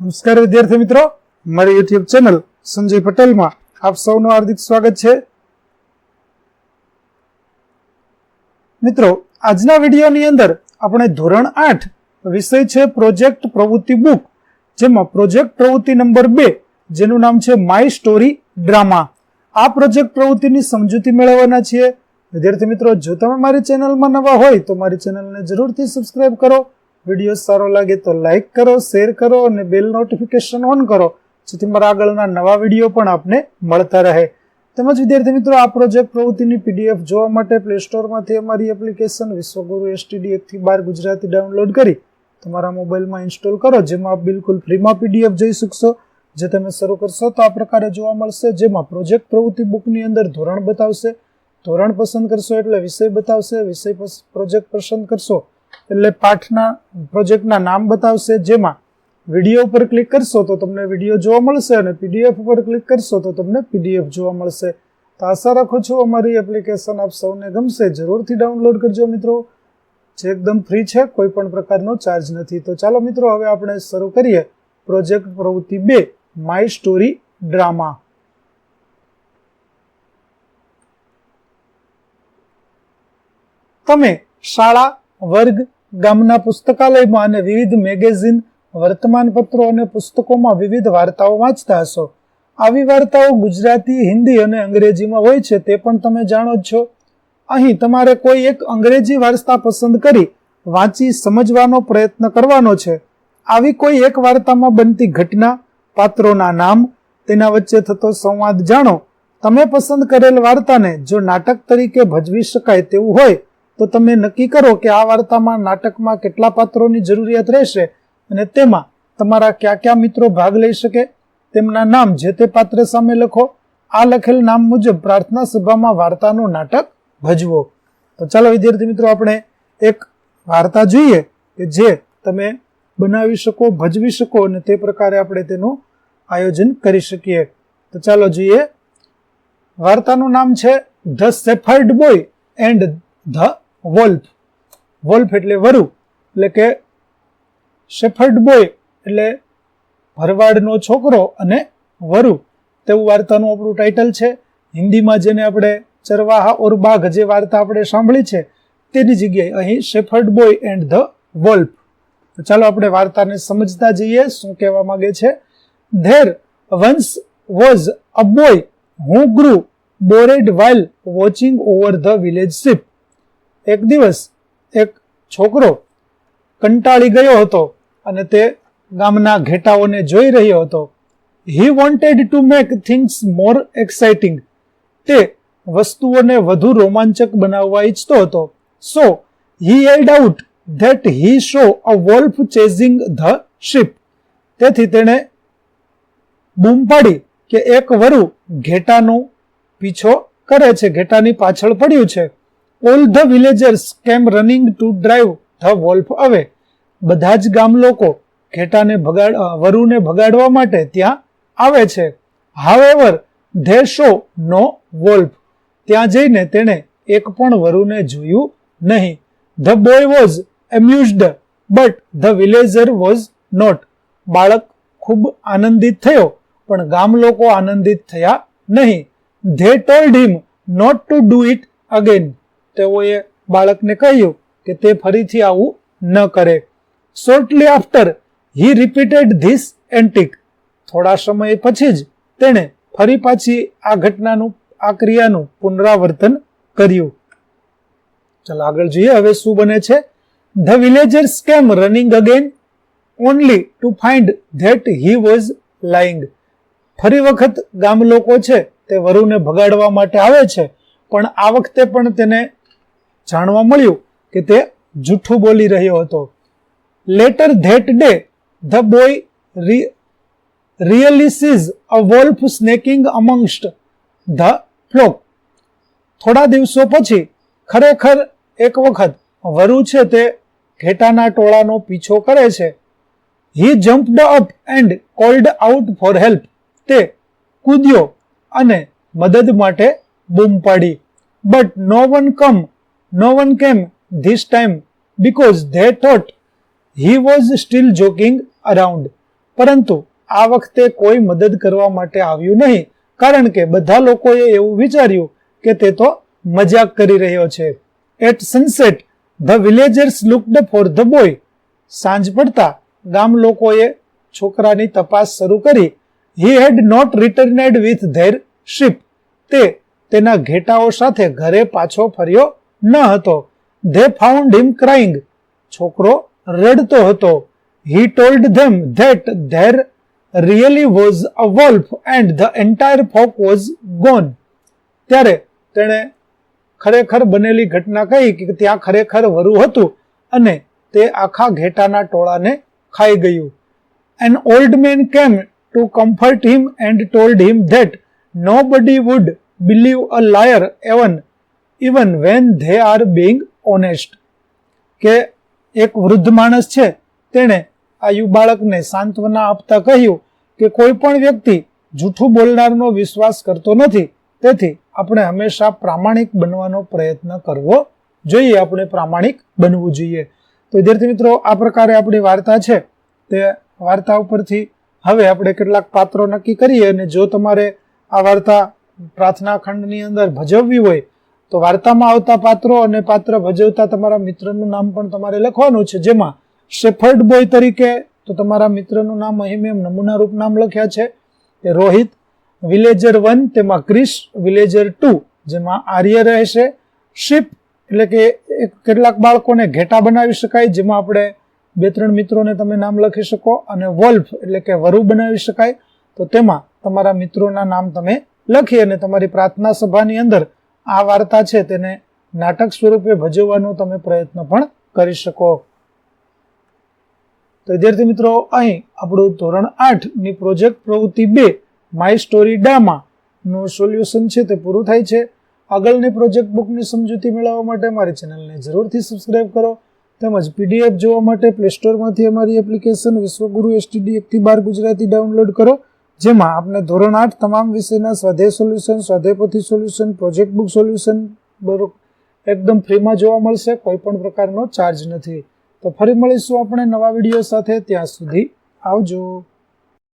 નમસ્કાર વિદ્યાર્થી મિત્રો, મારી યુટ્યુબ ચેનલ સંજય પટેલમાં આપ સૌનું હાર્દિક સ્વાગત છે. મિત્રો, આજના વિડીયોની અંદર આપણે ધોરણ આઠ વિષય છે પ્રોજેક્ટ પ્રવૃત્તિ બુક જેમાં પ્રોજેક્ટ પ્રવૃત્તિ નંબર બે, જેનું નામ છે માય સ્ટોરી ડ્રામા આ પ્રોજેક્ટ પ્રવૃત્તિની સમજૂતી મેળવવાના છીએ. વિદ્યાર્થી મિત્રો, જો તમે મારી ચેનલમાં નવા હોય તો મારી ચેનલને જરૂરથી સબસ્ક્રાઇબ કરો. વીડિયો સારો લાગે તો લાઇક કરો શેર કરો અને બેલ નોટિફિકેશન ઓન કરો, જેથી મારા આગળના નવા વીડિયો પણ આપને મળતા રહે. તેમજ વિદ્યાર્થી મિત્રો, આ પ્રોજેક્ટ પ્રવૃત્તિની પીડીએફ જોવા માટે પ્લે સ્ટોરમાંથી અમારી એપ્લિકેશન વિશ્વગુરુ એસટીડી એકથી બાર ગુજરાતી ડાઉનલોડ કરી તમારા મોબાઈલમાં ઇન્સ્ટોલ કરો, જેમાં આપ બિલકુલ ફ્રીમાં પીડીએફ જોઈ શકશો. જે તમે શરૂ કરશો તો આ પ્રકારે જોવા મળશે, જેમાં પ્રોજેક્ટ પ્રવૃત્તિ બુકની અંદર ધોરણ બતાવશે, ધોરણ પસંદ કરશો એટલે વિષય બતાવશે, વિષય પ્રોજેક્ટ પસંદ કરશો એટલે પાઠના, પ્રોજેક્ટના નામ બતાવશે, જેમાં વીડિયો ઉપર ક્લિક કરશો તો તમને વીડિયો જોવા મળશે અને પીડીએફ ઉપર ક્લિક કરશો તો તમને પીડીએફ જોવા મળશે. તો આશા રાખું છું અમારી એપ્લિકેશન આપ સૌને ગમશે. જરૂરથી ડાઉનલોડ કરજો મિત્રો. જે એકદમ ફ્રી છે, કોઈ પણ પ્રકારનો ચાર્જ નથી. તો ચાલો મિત્રો, હવે આપણે શરૂ કરીએ. પ્રોજેક્ટ પ્રવૃત્તિ બે માય સ્ટોરી ડ્રામા તમે શાળા, વર્ગ ગામના પુસ્તકાલયમાં અને વિવિધ મેગેઝિન, વર્તમાનપત્રો અને પુસ્તકોમાં વિવિધ વાર્તાઓ વાંચતા હશો. આવી વાર્તાઓ ગુજરાતી, હિન્દી અને અંગ્રેજીમાં હોય છે, તે પણ તમે જાણો જ છો. અહીં તમારે કોઈ એક અંગ્રેજી વાર્તા પસંદ કરી વાંચી સમજવાનો પ્રયત્ન કરવાનો છે. આવી કોઈ એક વાર્તામાં બનતી ઘટના, પાત્રોના નામ, તેના વચ્ચે થતો સંવાદ જાણો. તમે પસંદ કરેલ વાર્તાને જો નાટક તરીકે ભજવી શકાય તેવું હોય તો તમે નક્કી કરો કે આ વાર્તામાં નાટકમાં કેટલા પાત્રોની જરૂરિયાત રહેશે અને તેમાં તમારા કયા કયા મિત્રો ભાગ લઈ શકે? તેમના નામ જે તે પાત્ર સામે લખો. આ લખેલ નામ મુજબ પ્રાર્થના સભામાં વાર્તાનું નાટક ભજવો. તો ચાલો વિદ્યાર્થી મિત્રો, આપણે એક વાર્તા જોઈએ કે જે તમે બનાવી શકો, ભજવી શકો અને તે પ્રકારે આપણે તેનું આયોજન કરી શકીએ. તો ચાલો જોઈએ. વાર્તાનું નામ છે the shepherd boy and the wolf. Wolf એટલે વરુ, એટલે કે શેફર્ડ બોય, એટલે ભરવાડનો છોકરો અને વરુ. તેવું વાર્તાનું આપણું ટાઇટલ છે. હિન્દીમાં જેને આપણે ચરવાહા ઓર બાઘ જે વાર્તા આપણે સાંભળી છે, તેની જગ્યાએ અહીં shepherd boy and the wolf. તો ચાલો આપણે વાર્તાને સમજતા જઈએ, શું કહેવા માંગે છે. There once was a boy who grew bored while watching over the village sheep. એક દિવસ એક છોકરો કંટાળી ગયો હતો અને તે ગામના ઘેટાઓને જોઈ રહ્યો હતો. He wanted to make things more exciting તે વસ્તુઓને વધુ રોમાંચક બનાવવા ઈચ્છતો હતો. So he yelled out that he saw a wolf chasing the sheep તેથી તેણે બૂમ પાડી કે એક વરુ ઘેટાનો પીછો કરે છે, ઘેટાની પાછળ પડ્યું છે. All the villagers came running to drive the wolf away બધા જ ગામ લોકો ઘેટાને ભગાડ વરુને ભગાડવા માટે ત્યાં આવે છે. However they saw no wolf ત્યાં જઈને તેણે એક પણ વરુને જોયું નહીં. The boy was amused but the villager was not બાળક ખૂબ આનંદિત થયો, પણ ગામ લોકો આનંદિત થયા નહીં. They told him not to do it again તેઓએ બાળકને કહ્યું કે તે ફરીથી આવું ન કરે. Shortly after he repeated this antic થોડા સમય પછી જ તેણે ફરી પાછી આ ઘટનાનું, આ ક્રિયાનું પુનરાવર્તન કર્યું. ચાલો આગળ જોઈએ, હવે શું બને છે? The villagers came running again only to find that he was lying ફરી વખત ગામ લોકો છે તે વરુને ભગાડવા માટે આવે છે, પણ આ વખતે પણ તેને જાણવા મળ્યું કે તે જૂઠું બોલી રહ્યો હતો. Later that day the boy really sees a wolf sneaking amongst the flock થોડા દિવસો પછી, ખરેખર એક વખત, વરુ છે તે ઘેટાના ટોળાનો પીછો કરે છે. He jumped up and called out for help તે કૂદ્યો અને મદદ માટે બૂમ પાડી. But no one come no one came this time because they thought he was still joking around. પરંતુ આ વખતે કોઈ મદદ કરવા માટે આવ્યું નહીં, કારણ કે બધા લોકોએ એવું વિચાર્યું કે તે તો મજાક કરી રહ્યો છે. At sunset the villagers looked for the boy સાંજ પડતા ગામ લોકોએ છોકરાની તપાસ શરૂ કરી. He had not returned with their sheep તે તેના ઘેટાઓ સાથે ઘરે પાછો ફર્યો ન હતો. ધે ફાઉન્ડ હિમ ક્રાઇંગ છોકરો રડતો હતો. He told them that there really was a wolf and the entire flock was gone ત્યારે તેણે ખરેખર બનેલી ઘટના કહી કે ત્યાં ખરેખર વરુ હતું અને તે આખા ઘેટાના ટોળાને ખાઈ ગયું. An old man came to comfort him and told him that nobody would believe a liar even even when they are being honest કે એક વૃદ્ધ માણસ છે, તેણે આ યુ બાળકને સાંત્વના આપતા કહ્યું કે કોઈ પણ વ્યક્તિ જૂઠું બોલનારનો વિશ્વાસ કરતો નથી, તેથી આપણે હંમેશા પ્રામાણિક બનવાનો પ્રયત્ન કરવો જોઈએ, આપણે પ્રામાણિક બનવું જોઈએ. તો વિદ્યાર્થી મિત્રો, આ પ્રકારે આપણી વાર્તા છે. તે વાર્તા ઉપરથી હવે આપણે કેટલાક પાત્રો નક્કી કરીએ અને જો તમારે આ વાર્તા પ્રાર્થના ખંડની અંદર ભજવવી હોય તો વાર્તામાં આવતા પાત્રો અને પાત્ર ભજવતા તમારા મિત્રનું નામ પણ તમારે લખવાનું છે. જેમાં શેફર્ડ બોય તરીકે તો તમારા મિત્રનું નામ અહીં મેં નમૂનારૂપ નામ લખ્યા છે. તે રોહિત વિલેજર વન તેમાં ક્રિશ વિલેજર ટુ જેમાં આર્ય રહેશે. શિપ એટલે કે કેટલાક બાળકોને ઘેટા બનાવી શકાય, જેમાં આપણે બે ત્રણ મિત્રોને તમે નામ લખી શકો. અને વોલ્ફ એટલે કે વરુ બનાવી શકાય. તો તેમાં તમારા મિત્રોના નામ તમે લખી અને તમારી પ્રાર્થના સભાની અંદર આ વાર્તા છે તેને નાટક સ્વરૂપે ભજવવાનો તમે પ્રયત્ન પણ કરી શકો. તો વિદ્યાર્થી મિત્રો, અહીં આપણું ધોરણ આઠની પ્રોજેક્ટ પ્રવૃત્તિ બે માય સ્ટોરી ડામા નું સોલ્યુશન છે તે પૂરું થાય છે. આગળની પ્રોજેક્ટ બુકની સમજૂતી મેળવવા માટે મારી ચેનલને જરૂરથી સબસ્ક્રાઇબ કરો. તેમજ પીડીએફ જોવા માટે પ્લે સ્ટોરમાંથી અમારી એપ્લિકેશન વિશ્વગુરુ એસટીડી એકથી બાર ગુજરાતી ડાઉનલોડ કરો. જેમાં આપને ધોરણ આઠ તમામ વિષયના સ્વાધ્યાય સોલ્યુશન સ્વાધ્યાયપોથી સોલ્યુશન પ્રોજેક્ટ બુક સોલ્યુશન એકદમ ફ્રીમાં જોવા મળશે કોઈ પણ પ્રકારનો ચાર્જ નથી. તો ફરી મળીશું આપણે નવા વીડિયો સાથે, ત્યાં સુધી આવજો.